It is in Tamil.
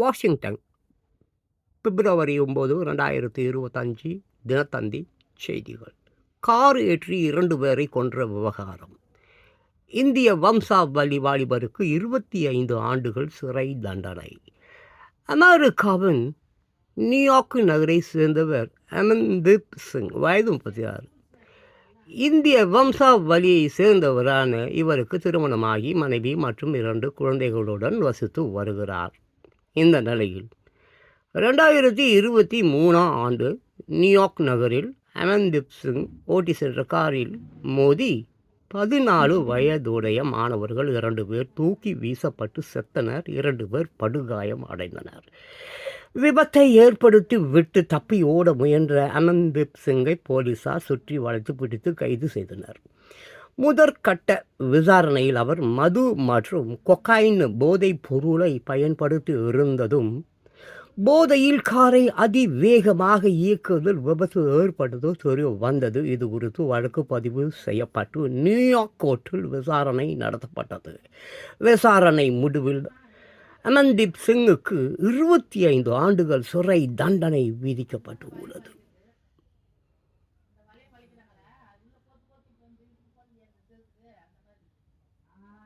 வாஷிங்டன் பிப்ரவரி ஒம்பது ரெண்டாயிரத்தி இருபத்தஞ்சி தினத்தந்தி செய்திகள். கார் ஏற்றி இரண்டு பேரை கொன்ற விவகாரம். இந்திய வம்சாவளி வாலிபருக்கு இருபத்தி ஐந்து ஆண்டுகள் சிறை தண்டனை. அமெரிக்காவின் நியூயார்க் நகரை சேர்ந்தவர் அமன்தீப் சிங் வயது முப்பத்தி ஆறு. இந்திய வம்சாவளியை சேர்ந்தவரான இவருக்கு திருமணமாகி மனைவி மற்றும் இரண்டு குழந்தைகளுடன் வசித்து வருகிறார். இந்த நிலையில் ரெண்டாயிரத்தி இருபத்தி மூணாம் ஆண்டு நியூயார்க் நகரில் அமன்தீப் சிங் ஓட்டி சென்ற காரில் மோதி பதினாலு வயதுடைய மாணவர்கள் இரண்டு பேர் தூக்கி வீசப்பட்டு செத்தனர். இரண்டு பேர் படுகாயம் அடைந்தனர். விபத்தை ஏற்படுத்தி விட்டு தப்பி ஓட முயன்ற அமன்தீப் சிங்கை போலீசார் சுற்றி வளைத்து பிடித்து கைது செய்தனர். முதற்கட்ட விசாரணையில் அவர் மது மற்றும் கொக்காயின் போதைப் பொருளை பயன்படுத்தி இருந்ததும் போதையில் காரை அதிவேகமாக இயக்குவதில் விபத்து ஏற்பட்டதோ தெரிய வந்தது. இது குறித்து வழக்கு பதிவு செய்யப்பட்டு நியூயார்க் கோர்ட்டில் விசாரணை நடத்தப்பட்டது. விசாரணை முடிவில் அமன்தீப் சிங்குக்கு இருபத்தி ஐந்து ஆண்டுகள் சிறை தண்டனை விதிக்கப்பட்டு உள்ளது 就是那个啊。